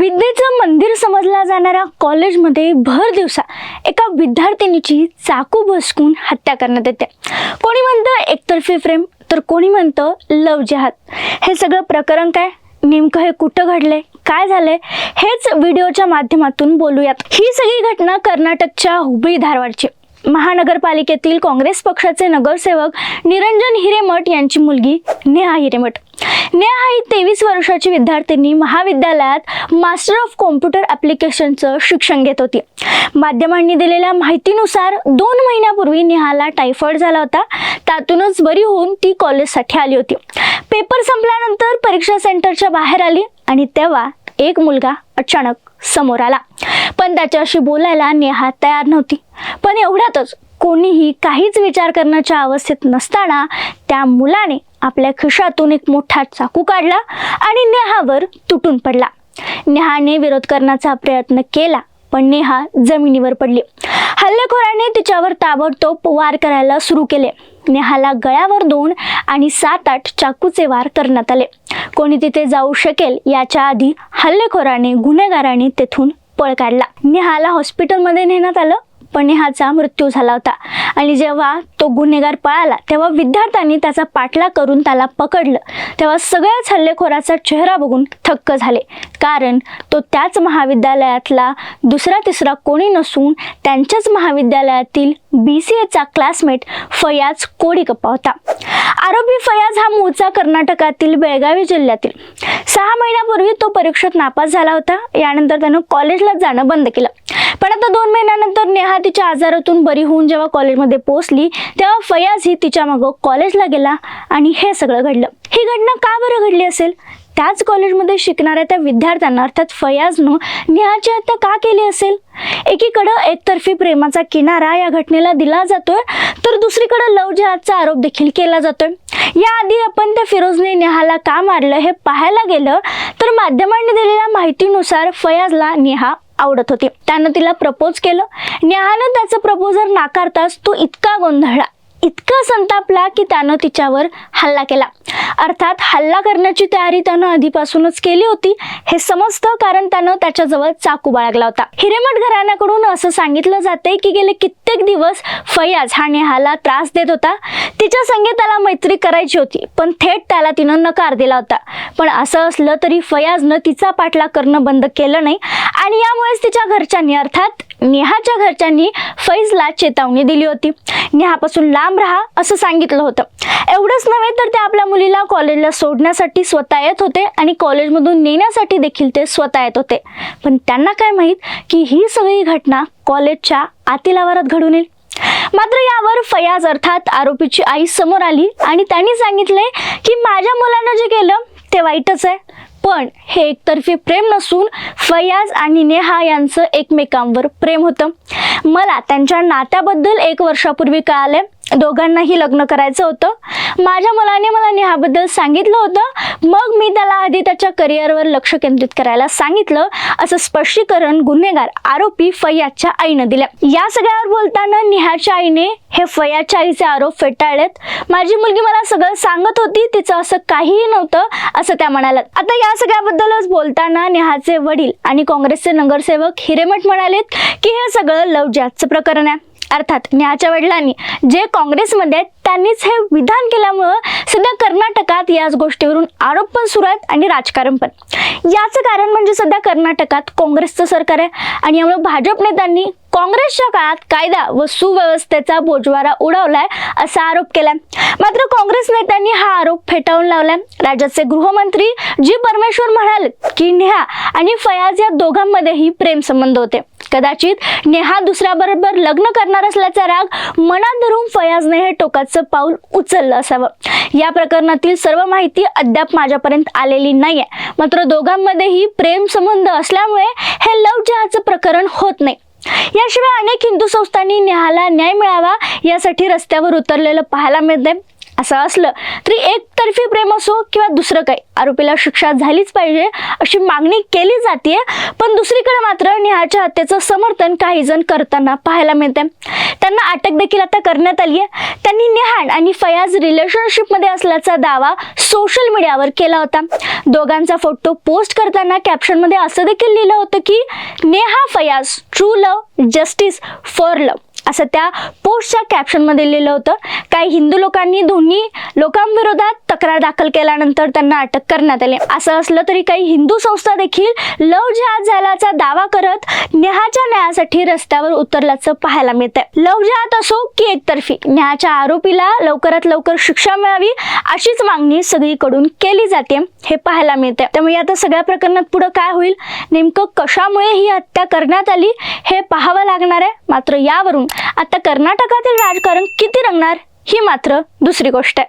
विद्येचं मंदिर समजला जाणाऱ्या कॉलेजमध्ये भर दिवसा एका विद्यार्थिनीची चाकू बसकून हत्या करण्यात येते. कोणी म्हणतं एकतर्फी प्रेम तर कोणी म्हणतं लव जिहाद. हे सगळं प्रकरण काय? नेमकं हे कुठं घडले काय झालंय? हेच व्हिडिओच्या माध्यमातून बोलूयात. ही सगळी घटना कर्नाटकच्या हुबळी धारवाडची. महानगरपालिकेतील काँग्रेस पक्षाचे नगरसेवक निरंजन हिरेमठ यांची मुलगी नेहा हिरेमठ. नेहा ही तेवीस वर्षाची विद्यार्थिनी महाविद्यालयात मास्टर ऑफ कॉम्प्युटर ॲप्लिकेशनचं शिक्षण घेत होती. माध्यमांनी दिलेल्या माहितीनुसार दोन महिन्यापूर्वी नेहाला टायफॉइड झाला होता. त्यातूनच बरी होऊन ती कॉलेजसाठी आली होती. पेपर संपल्यानंतर परीक्षा सेंटरच्या बाहेर आली आणि तेव्हा एक मुलगा अचानक समोर आला. पण त्याच्याशी बोलायला नेहा तयार नव्हती. पण एवढ्यातच कोणीही काहीच विचार करण्याच्या अवस्थेत नसताना त्या मुलाने आपल्या खिशातून एक मोठा चाकू काढला आणि नेहावर तुटून पडला. नेहाने विरोध करण्याचा प्रयत्न केला. पण नेहा जमिनीवर पडली. हल्लेखोराने तिच्यावर ताबडतोब वार करायला सुरू केले. नेहाला गळ्यावर दोन आणि सात आठ चाकूचे वार करण्यात आले. कोणी तिथे जाऊ शकेल याच्या आधी हल्लेखोराने गुन्हेगाराने तेथून पळ काढला. नेहाला हॉस्पिटलमध्ये नेण्यात आलं. पण नेहाचा मृत्यू झाला होता. आणि जेव्हा तो गुन्हेगार पळाला तेव्हा विद्यार्थ्यांनी त्याचा पाठला करून त्याला पकडलं. तेव्हा सगळ्याच हल्लेखोराचा चेहरा बघून थक्क झाले. कारण तो त्याच महाविद्यालयातला दुसरा तिसरा कोणी नसून त्यांच्याच महाविद्यालयातील बी सी एचा क्लासमेट फयाज कोडीकप्पा होता. आरोपी फयाज हा मूळचा कर्नाटकातील बेळगावी जिल्ह्यातील. सहा महिन्यापूर्वी तो परीक्षेत नापास झाला होता. यानंतर त्यानं कॉलेजला जाणं बंद केलं. पण आता दोन महिन्यानंतर नेहा तिच्या आजारातून बरी होऊन जेव्हा कॉलेजमध्ये पोहोचली तेव्हा फयाज ही तिच्या मागं कॉलेजला गेला आणि हे सगळं घडलं. ही घटना का बरं घडली असेल? त्याच कॉलेजमध्ये शिकणाऱ्या त्या विद्यार्थ्यांना अर्थात फयाजनं नेहाची हत्या का केली असेल? एकीकडं एकतर्फी प्रेमाचा किनारा या घटनेला दिला जातोय तर दुसरीकडं लव जिहादचा आरोप देखील केला जातोय. याआधी आपण त्या फिरोजने नेहाला का मारलं हे पाहायला गेलं तर माध्यमांनी दिलेल्या माहितीनुसार फयाजला नेहा आवडत होती. त्यानं तिला प्रपोज केलं. नेहानं त्याचं प्रपोजल नाकारताच तो इतका गोंधळला. इतका संतापला की त्यानं तिच्यावर हल्ला केला. अर्थात हल्ला करण्याची तयारी त्यानं आधीपासूनच केली होती. हे समजतं कारण त्यानं त्याच्याजवळ चाकू बाळगला होता. हिरेमठ घराण्याकडून असं सांगितलं जाते की गेले कित्येक दिवस फयाज हा नेहाला त्रास देत होता. तिच्या संगे त्याला मैत्री करायची होती पण थेट त्याला तिनं नकार दिला होता. पण असं असलं तरी फयाजनं तिचा पाठलाग करणं बंद केलं नाही. आणि यामुळेच तिच्या घरच्यांनी अर्थात नेहाच्या घरच्यांनी फैजला चेतावणी दिली होती. नेहापासून लांब राहा असं सांगितलं होतं. एवढंच नव्हे तर ते आपल्या मुलीला कॉलेजला सोडण्यासाठी स्वतः येत होते आणि कॉलेजमधून नेण्यासाठी देखील ते स्वतः येत होते. पण त्यांना काय माहीत की ही सगळी घटना कॉलेजच्या आतील आवारात घडून येईल. मात्र यावर फयाज अर्थात आरोपीची आई समोर आली आणि त्यांनी सांगितले की माझ्या मुलानं जे केलं ते वाईटच आहे. पण हे एकतर्फी प्रेम नसून फयाज आणि नेहा यांचं एकमेकांवर प्रेम होतं. मला त्यांच्या नात्याबद्दल एक वर्षापूर्वी कळाले. दोघांनाही लग्न करायचं होतं. माझ्या मुलाने मला नेहाबद्दल सांगितलं होतं. मग मी त्याला आधी त्याच्या करिअरवर लक्ष केंद्रित करायला सांगितलं. असं स्पष्टीकरण गुन्हेगार आरोपी फयाजच्या आईनं दिल्या या सगळ्यावर बोलताना नेहाच्या आईने हे फयाजच्या आईचे आरोप फेटाळलेत. माझी मुलगी मला सगळं सांगत होती. तिचं असं काहीही नव्हतं असं त्या म्हणाल्यात. आता या सगळ्याबद्दलच बोलताना नेहाचे वडील आणि काँग्रेसचे नगरसेवक हिरेमठ म्हणालेत की हे सगळं लव प्रकरण आहे. अर्थात न्याच्या वडिलांनी. जे काँग्रेसमध्ये आहेत त्यांनीच हे विधान केल्यामुळं सध्या कर्नाटकात याच गोष्टीवरून आरोप पण सुरू आहेत आणि राजकारण पण. याचं कारण म्हणजे सध्या कर्नाटकात काँग्रेसचं सरकार आहे आणि यामुळे भाजप नेत्यांनी काँग्रेसच्या काळात कायदा व सुव्यवस्थेचा बोजवारा उडवलाय असा आरोप केलाय. मात्र काँग्रेस नेत्यांनी हा आरोप फेटाळून लावलाय. राज्याचे गृहमंत्री जी परमेश्वर म्हणाले की नेहा आणि फयाज या दोघांमध्येही प्रेम संबंध होते. कदाचित नेहा दुसऱ्याबरोबर लग्न करणार असल्याचा राग मनात धरून फयाजने हे टोकाचं पाऊल उचललं असावं. या प्रकरणातील सर्व माहिती अद्याप माझ्यापर्यंत आलेली नाहीये. मात्र दोघांमध्येही प्रेम संबंध असल्यामुळे हे लव जहाचं प्रकरण होत नाही. याशिवाय अनेक हिंदू संस्थांनी नेहाला न्याय मिळावा यासाठी रस्त्यावर उतरलेलं पाहायला मिळते असं असलं तरी एकतर्फी प्रेम असो किंवा दुसरं काही. आरोपीला शिक्षा झालीच पाहिजे अशी मागणी केली जाते पण दुसरीकडे मात्र नेहाच्या हत्येचं समर्थन काही जण करताना पाहायला मिळते त्यांना अटक देखील आता करण्यात आली आहे. त्यांनी नेहान आणि फयाज रिलेशनशिपमध्ये असल्याचा दावा सोशल मीडियावर केला होता. दोघांचा फोटो पोस्ट करताना कॅप्शनमध्ये असं देखील लिहिलं होतं की Neha Fayaz true love justice for love असं त्या पोस्टच्या कॅप्शनमध्ये लिहिलं होतं. काही हिंदू लोकांनी दोन्ही लोकांविरोधात तक्रार दाखल केल्यानंतर त्यांना अटक करण्यात आली. असं असलं तरी काही हिंदू संस्था देखील लव जिहाद झाल्याचा दावा करत नेहाच्या न्यायासाठी रस्त्यावर उतरल्याचं पाहायला मिळतंय. लव जिहाद असो की एकतर्फी नेहाच्या आरोपीला लवकरात लवकर शिक्षा मिळावी अशीच मागणी सगळीकडून केली जाते हे पाहायला मिळते त्यामुळे आता सगळ्या प्रकरणात पुढे काय होईल नेमकं कशामुळे ही हत्या करण्यात आली हे पाहावं लागणार आहे. मात्र यावरून आता कर्नाटकातील राजकारण किती रंगणार? ही मात्र दुसरी गोष्ट आहे.